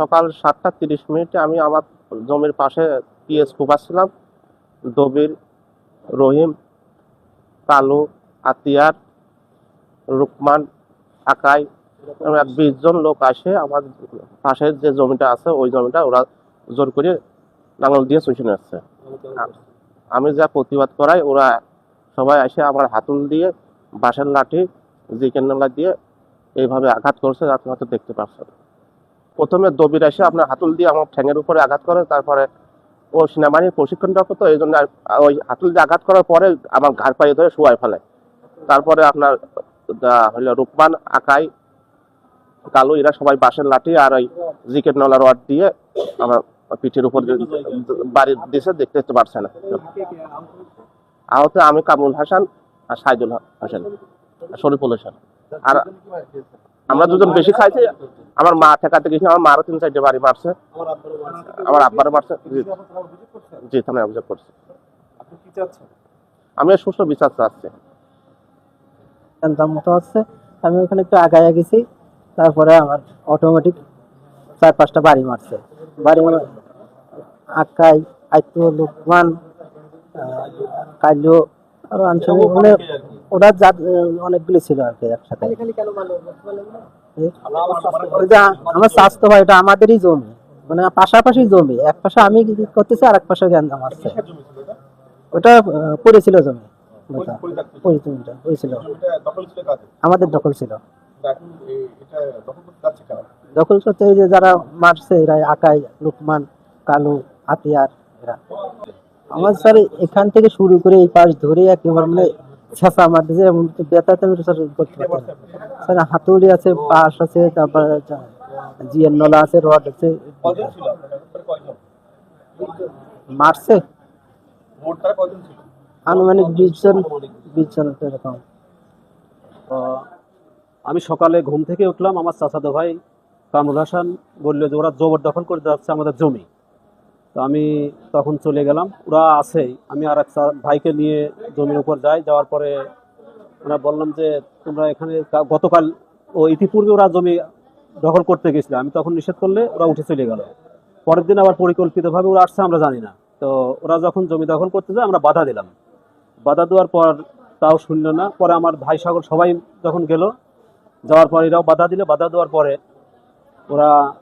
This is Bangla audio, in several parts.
সকাল সাতটা তিরিশ মিনিটে আমি আমার জমির পাশে পিএস কুপাচ্ছিলাম দবির, রহিম, কালু, আতিয়ার, রুকমান, আকাই এক বিশ জন লোক আসে আমার পাশের যে জমিটা আছে, ওই জমিটা ওরা জোর করে লাঙল দিয়ে চুষে নিচ্ছে আমি যা প্রতিবাদ করাই, ওরা সবাই এসে আমার হাতুল দিয়ে, বাঁশের লাঠি জিকেন নালা দিয়ে এইভাবে আঘাত করছে আপনি হয়তো দেখতে পাচ্ছেন। প্রথমে দবির এসে আপনার হাতুল দিয়ে আমার ঠ্যাঙের উপরে আঘাত করে, তারপরে ও সেনাবাহিনীর প্রশিক্ষণটা তো এই জন্য ওই হাতুল দিয়ে আঘাত করার পরে আমার ঘাড় পায়ে ধরে শুয়াই ফেলে। তারপরে আপনার হলো রুকমান, আকাই, কালু, এরা সবাই বাঁশের লাঠি আর ওই জিকেট নলা রড দিয়ে আমার পিঠের উপর বাড়ি দিছে, দেখতে পারছে না। আহত আমি কামরুল হাসান আর সাইদুল হাসান, শরীফুল হাসান। আর আমরা দুজন বেশি খাইছি। আমার মা ঠেকাতে গেছি আমার মারও তিন চারটে বাড়ি মারছে। আমার আব্বারও মারছে। জি জি থানায় অভিযোগ করছে। আমি সুস্থ বিচার চাচ্ছি। মতো হচ্ছে আমি ওখানে একটু আগায় গেছি তারপরে আমার অটোমেটিক চার পাঁচটা বাড়ি মারছে। বাড়ি মারা আকাই আইতু লোকমান কাইলো আরও আনসারি মানে ওরা যা অনেকগুলি ছিল আর কি একসাথে। ওই যে আমার স্বাস্থ্য ভাই এটা আমাদেরই জমি। মানে পাশাপাশি জমি। এক পাশে আমি কি করতেছি আর এক পাশে জ্ঞান মারছে ওটা পড়েছিল জমি। ওই আমাদের দখল ছিল। দখল করতে যে যারা মারছে এরা আকাই লুকমান কালু হাতিয়ার এরা। আমার স্যার এখান থেকে শুরু করে এই পাশ ধরে একেবারে মানে মারতেছে এমন ব্যথাতে আমি স্যার করতে পারতাম স্যার হাতুড়ি আছে বাঁশ আছে তারপরে জিএন নলা আছে রড আছে। মারছে। আনুমানিক বিশ জন বিশ জন এরকম। আমি সকালে ঘুম থেকে উঠলাম আমার চাচাতো ভাই কামরুল হাসান বলল যে ওরা জবরদখল করে যাচ্ছে আমাদের জমি। তো আমি তখন চলে গেলাম। ওরা আছেই। আমি আর এক চা- ভাইকে নিয়ে জমির উপর যাই। যাওয়ার পরে ওরা বললাম যে, তোমরা এখানে গতকাল ও ইতিপূর্বে ওরা জমি দখল করতে গেছিল। আমি তখন নিষেধ করলে ওরা উঠে চলে গেল। পরের দিন আবার পরিকল্পিতভাবে ওরা আসছে, আমরা জানি না। তো ওরা যখন জমি দখল করতে যায়, আমরা বাধা দিলাম। বাধা দেওয়ার পর তাও শুনলো না। পরে আমার ভাই সাগর সবাই যখন গেল, যাওয়ার পর এরাও বাধা দিলে। বাধা দেওয়ার পরে ওরা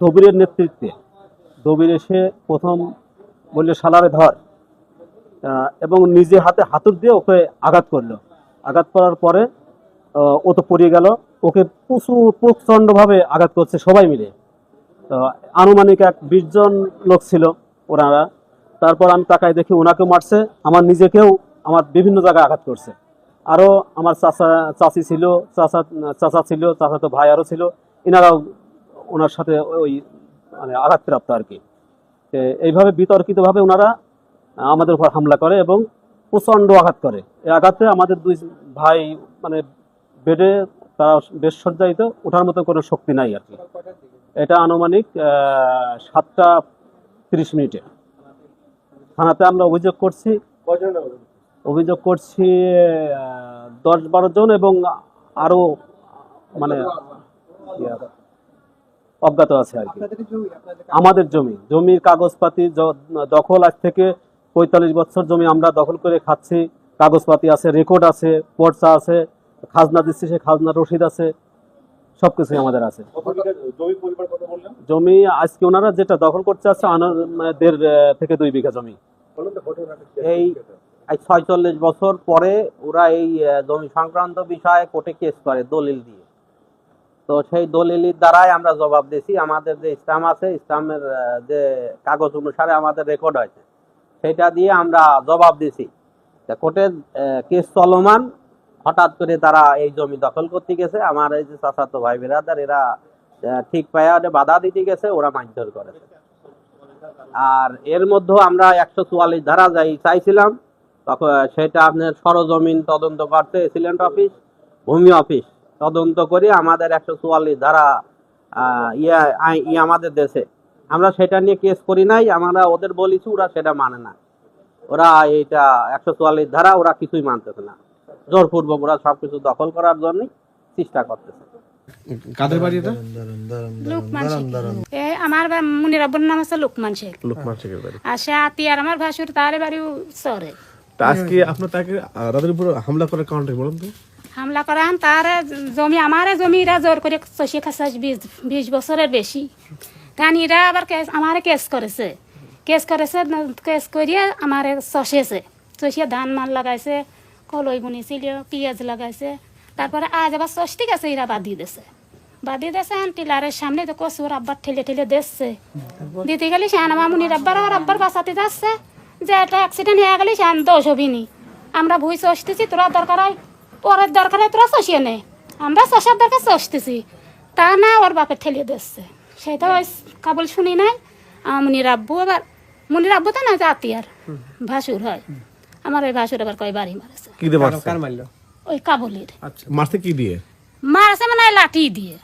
দবিরের নেতৃত্বে দবির এসে প্রথম বললে সালারে ধর। এবং নিজে হাতে হাতুর দিয়ে ওকে আঘাত করল। আঘাত করার পরে ও তো পড়িয়ে গেল। ওকে প্রচুর, প্রচণ্ডভাবে আঘাত করছে সবাই মিলে। তো আনুমানিক এক বিশ জন লোক ছিল ওনারা। তারপর আমি তাকায় দেখি ওনাকে মারছে, আমার নিজেকেও আমার বিভিন্ন জায়গায় আঘাত করছে। আরও আমার চাচা, চাচি ছিল, চাচা চাচা ছিল চাচা তো ভাই আরও ছিল। এনারাও ওনার সাথে ওই মানে আঘাতপ্রাপ্ত আর কি। এইভাবে বিতর্কিতভাবে ওনারা আমাদের উপর হামলা করে এবং প্রচণ্ড আঘাত করে। এই আঘাতে আমাদের দুই ভাই মানে বেডে তারা বেশ সজ্জায়িত ওঠার মতো কোনো শক্তি নাই আর কি। এটা আনুমানিক সাতটা তিরিশ মিনিটে। থানাতে আমরা অভিযোগ করছি অভিযোগ করছি দশ বারো জন এবং আরও মানে অজ্ঞাত আছে আর কি। আমাদের জমি জমির কাগজপাতি দখল আজ থেকে পঁয়তাল্লিশ বছর জমি আমরা দখল করে খাচ্ছি। কাগজপাতি আছে রেকর্ড আছে পর্চা আছে খাজনা দিচ্ছি সে খাজনা রসিদ আছে সবকিছুই আমাদের আছে। জমি আজকে ওনারা যেটা দখল করতে আছে মানে দেড় থেকে দুই বিঘা জমি। এই ছয়চল্লিশ বছর পরে ওরা এই জমি সংক্রান্ত বিষয়ে কোর্টে কেস করে দলিল দিয়ে। তো সেই দলিলের দ্বারাই আমরা জবাব দিয়েছি। আমাদের যে ইসলাম আছে স্টামের যে কাগজ অনুসারে আমাদের রেকর্ড হয়েছে। সেটা দিয়ে আমরা জবাব দিছি কোর্টের কেস চলমান। হঠাৎ করে তারা এই জমি দখল করতে গেছে। আমার এই যে চাচাতো ভাই বেরাদার, এরা ঠিক পায়া বাধা দিতে গেছে, ওরা মারধর করেছে। আর এর মধ্যে আমরা একশো চুয়াল্লিশ ধারা যাই চাইছিলাম। তখন সেটা আপনার সরজমিন তদন্ত করতে এসিলেন্ট অফিস ভূমি অফিস তদন্ত করে আমাদের একশো চুয়াল্লিশ ধারা ইয়ে ই আমাদের দেশে আমরা সেটা নিয়ে কেস করি নাই আমরা ওদের বলেছি ওরা সেটা মানে না। ওরা এইটা একশো চুয়াল্লিশ ধারা ওরা কিছুই মানতেছে না। জোরপূর্বক ওরা সবকিছু দখল করার জন্যই চেষ্টা করতেছে। কাদের বাড়ি এটা? লোকমান শেখ। এ আমার মুনির আব্বুর নাম আছে লোকমান শেখ। লোকমান শেখের বাড়ি। আর সে আমার ভাসুর তার বাড়িও চরে। আজকে আপনার তাকে তাদের উপর হামলা করার কারণটা বলুন তো? হামলা করান তার জমি, আমার জমিরা জোর করে চষিয়ে খাসা বিশ বিশ বছরের বেশি। কারণ এরা আবার কেস আমারে কেস করেছে। কেস করেছে কেস করিয়ে আমারে চষেছে চষিয়ে ধান মান লাগাইছে, কলই বুনিছিল পেঁয়াজ লাগাইছে। তারপরে আজ আবার চষতে গেছে, এরা বাদ দিয়ে দিছে বাদ দিয়ে দিয়েছে টিলারের সামনে তো কচুর আব্বার ঠেলে ঠেলে দিচ্ছে। দিতে গেলে সে আমার মুনির আব্বার আর আব্বার বাঁচাতে যাচ্ছে। যে একটা অ্যাক্সিডেন্ট হয়ে গেলে সে দোষ হবিনি। আমরা ভুই চষতেছি তোরা দরকার হয় পরের দরকার হয় তোরা চষিয়ে নে আমরা চষার দরকার চষতেছি তা না ওর বাপের ঠেলিয়ে দিচ্ছে। সেটা ওই কাবুল শুনি নাই আমার মুনির আব্বু এবার মুনির আব্বু তো না জাতিয়ার ভাসুর হয়। আমার ওই ভাসুর এবার কয় বাড়ি মারেছে। কি দিয়ে মারছে? ওই কাবুলির। মারছে কি দিয়ে? মারছে মানে লাঠি দিয়ে।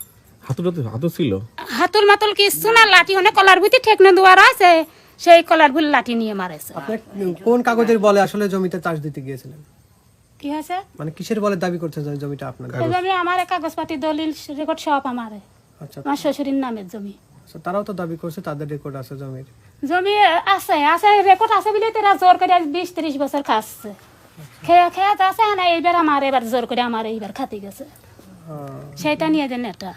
হাতুড়া তো হাতু ছিল? হাতুল মাতুল কিছু না লাঠি অনেক কলার ভিতরে ঠেকনে দুয়ার আছে সেই কলার ভুল লাঠি নিয়ে মারেছে। আপনি কোন কাগজের বলে আসলে জমিতে চাষ দিতে গিয়েছিলেন? কি হয়েছে? মানে কিসের বলে দাবি করছেন জমিটা আপনার এইভাবে আমার কাগজপাতি দলিল রেকর্ড সব আমারে। আচ্ছা। আমার শ্বশুরের নামের জমি। আচ্ছা, তারাও তো দাবি করছে তাদের রেকর্ড আছে জমির। জমি আছে আছে রেকর্ড আছে বলে তারা জোর করে আজ বিশ ত্রিশ বছর খাচ্ছে। খেয়ে খেয়ে তো আছে না এইবার আমার এবার জোর করে আমার এইবার খাতে গেছে। সেটা নিয়ে যে নেটা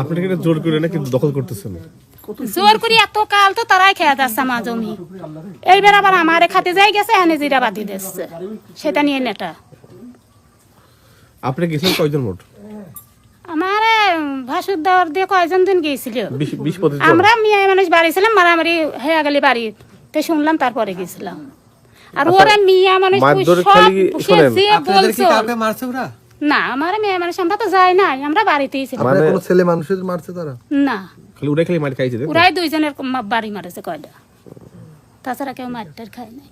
আপনাকে এটা জোর করে নাকি দখল করতেছেন জোর করে এত কাল তো তারাই খেয়ে যাচ্ছে আমার জমি। এইবার আবার আমার খাতে যাই গেছে এনে জিরা বাদি দিচ্ছে। সেটা নিয়ে নেটা। আপনি গেছিলেন কয়জন মোট? আমার ভাসুর দেওয়ার দিয়ে কয়জন দিন গিয়েছিল আমরা মেয়ে মানুষ বাড়ি ছিলাম মারামারি হয়ে গেলে বাড়ি তো শুনলাম তারপরে গেছিলাম। আর ওরা মিয়া মানুষ আচ্ছা, না আমার মেয়ে মানুষ আমরা তো যাই নাই আমরা বাড়িতেই ছিলাম। মানে কোনো ছেলে মানুষের মারছে তারা? না। খালি খালি মার খাইছে ওরাই দুইজনের বাড়ি মারেছে কয়টা? তাছাড়া কেউ মারটার খায় নাই।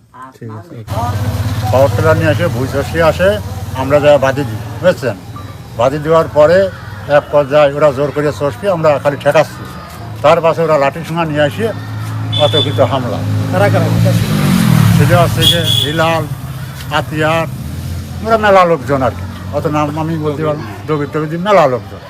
পাওয়ার টিলার নিয়ে এসে ভুই চাষি আসে আমরা যা বাদি দিই বুঝছেন? বাদি দেওয়ার পরে এক পর্যায়ে ওরা জোর করে চষবি আমরা খালি ঠেকাচ্ছি। তার পাশে ওরা লাঠি সঙ্গে নিয়ে আসে অতর্কিত হামলা। সেটা হচ্ছে যে হিলাল আতিয়ার ওরা মেলা লোকজন আর কি। অত নাম আমি বলতে পারব দবির টবির মেলা লোকজন।